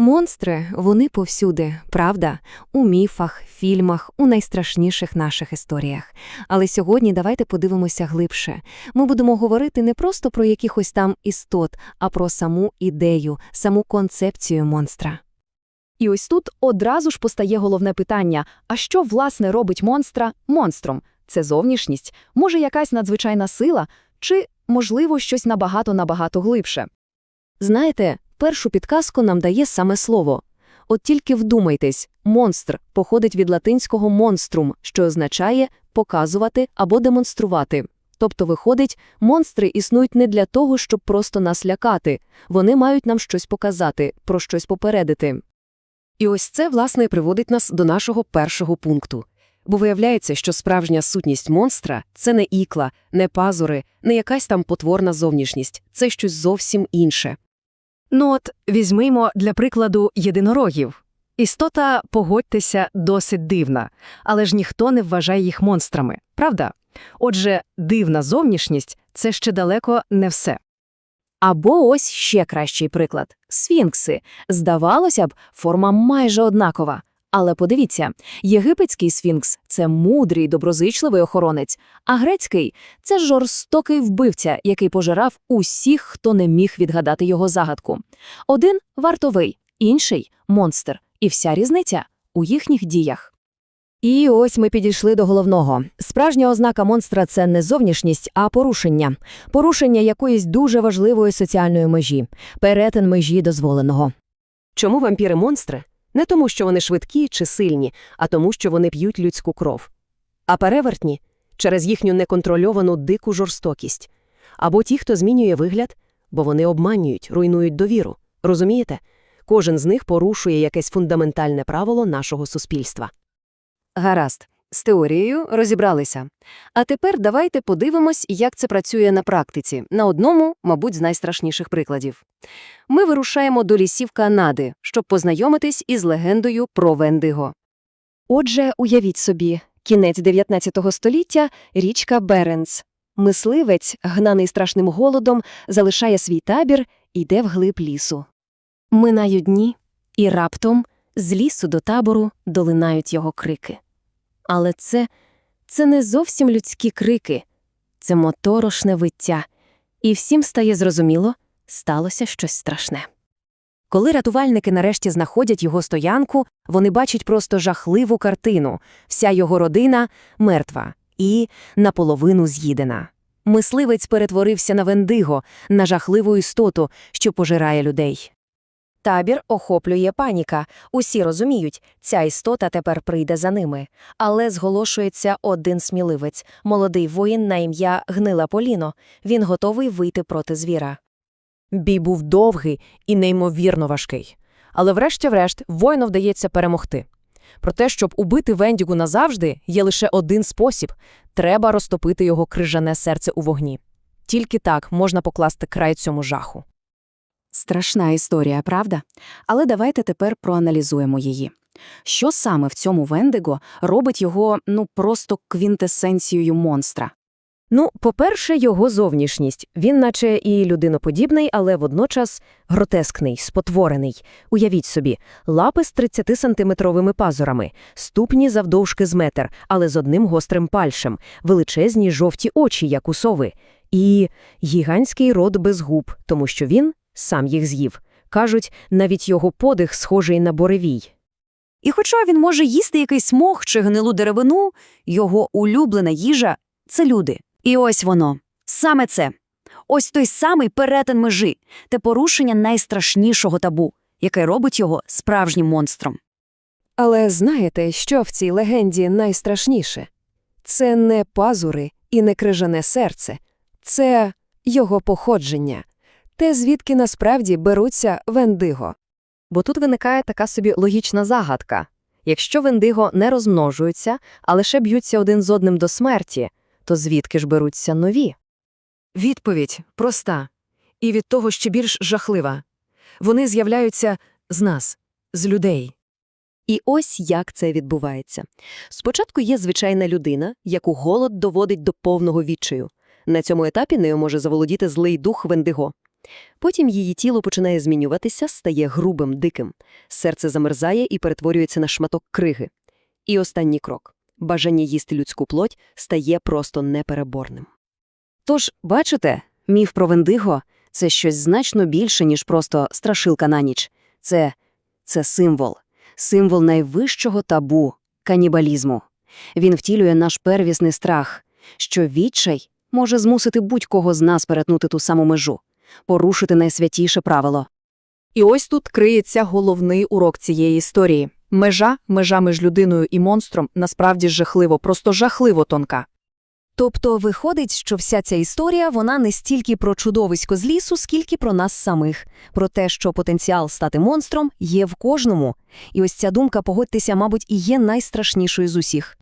Монстри, вони повсюди, правда? У міфах, фільмах, у найстрашніших наших історіях. Але сьогодні давайте подивимося глибше. Ми будемо говорити не просто про якихось там істот, а про саму ідею, саму концепцію монстра. І ось тут одразу ж постає головне питання: а що власне робить монстра монстром? Це зовнішність, може якась надзвичайна сила, чи, можливо, щось набагато-набагато глибше? Знаєте, першу підказку нам дає саме слово. От тільки вдумайтесь, монстр походить від латинського монструм, що означає показувати або демонструвати. Тобто, виходить, монстри існують не для того, щоб просто нас лякати, вони мають нам щось показати, про щось попередити. І ось це, власне, приводить нас до нашого першого пункту. Бо виявляється, що справжня сутність монстра – це не ікла, не пазури, не якась там потворна зовнішність, це щось зовсім інше. Ну от візьмімо для прикладу єдинорогів. Істота, погодьтеся, досить дивна, але ж ніхто не вважає їх монстрами, правда? Отже, дивна зовнішність це ще далеко не все. Або ось ще кращий приклад – сфінкси. Здавалося б, форма майже однакова. Але подивіться, єгипетський сфінкс – це мудрий, доброзичливий охоронець, а грецький – це жорстокий вбивця, який пожирав усіх, хто не міг відгадати його загадку. Один – вартовий, інший – монстр. І вся різниця – у їхніх діях. І ось ми підійшли до головного. Справжня ознака монстра – це не зовнішність, а порушення. Порушення якоїсь дуже важливої соціальної межі. Перетин межі дозволеного. Чому вампіри – монстри? Не тому, що вони швидкі чи сильні, а тому, що вони п'ють людську кров. А перевертні – через їхню неконтрольовану дику жорстокість. Або ті, хто змінює вигляд, бо вони обманюють, руйнують довіру. Розумієте? Кожен з них порушує якесь фундаментальне правило нашого суспільства. Гаразд. З теорією розібралися. А тепер давайте подивимось, як це працює на практиці, на одному, мабуть, з найстрашніших прикладів. Ми вирушаємо до лісів Канади, щоб познайомитись із легендою про Вендиго. Отже, уявіть собі, кінець 19 століття – річка Беренс. Мисливець, гнаний страшним голодом, залишає свій табір і йде вглиб лісу. Минають дні, і раптом з лісу до табору долинають його крики. Але це, це не зовсім людські крики, це моторошне виття. І всім стає зрозуміло, сталося щось страшне. Коли рятувальники нарешті знаходять його стоянку, вони бачать просто жахливу картину. Вся його родина мертва і наполовину з'їдена. Мисливець перетворився на вендиго, на жахливу істоту, що пожирає людей. Табір охоплює паніка. Усі розуміють, ця істота тепер прийде за ними. Але зголошується один сміливець, молодий воїн на ім'я Гнила Поліно. Він готовий вийти проти звіра. Бій був довгий і неймовірно важкий. Але врешті-врешт воїну вдається перемогти. Про те, щоб убити Вендігу назавжди, є лише один спосіб – треба розтопити його крижане серце у вогні. Тільки так можна покласти край цьому жаху. Страшна історія, правда? Але давайте тепер проаналізуємо її. Що саме в цьому Вендиго робить його, ну, просто квінтесенцією монстра? Ну, по-перше, його зовнішність. Він наче і людиноподібний, але водночас гротескний, спотворений. Уявіть собі, лапи з 30-сантиметровими пазурами, ступні завдовжки з метр, але з одним гострим пальшем, величезні жовті очі, як у сови, і гігантський рот без губ, тому що він сам їх з'їв. Кажуть, навіть його подих схожий на боревій. І хоча він може їсти якийсь мох чи гнилу деревину, його улюблена їжа – це люди. І ось воно. Саме це. Ось той самий перетин межі, те порушення найстрашнішого табу, яке робить його справжнім монстром. Але знаєте, що в цій легенді найстрашніше? Це не пазури і не крижане серце, це його походження, те, звідки насправді беруться вендиго. Бо тут виникає така собі логічна загадка. Якщо вендиго не розмножуються, а лише б'ються один з одним до смерті, то звідки ж беруться нові? Відповідь проста. І від того ще більш жахлива. Вони з'являються з нас, з людей. І ось як це відбувається. Спочатку є звичайна людина, яку голод доводить до повного відчаю. На цьому етапі нею може заволодіти злий дух Вендиго. Потім її тіло починає змінюватися, стає грубим, диким. Серце замерзає і перетворюється на шматок криги. І останній крок – бажання їсти людську плоть стає просто непереборним. Тож, бачите, міф про Вендиго – це щось значно більше, ніж просто страшилка на ніч. Це, це символ. Символ найвищого табу – канібалізму. Він втілює наш первісний страх, що відчай може змусити будь-кого з нас перетнути ту саму межу, порушити найсвятіше правило. І ось тут криється головний урок цієї історії. Межа, межа між людиною і монстром насправді жахливо, просто жахливо тонка. Тобто виходить, що вся ця історія, вона не стільки про чудовисько з лісу, скільки про нас самих, про те, що потенціал стати монстром є в кожному. І ось ця думка, погодьтеся, мабуть, і є найстрашнішою з усіх.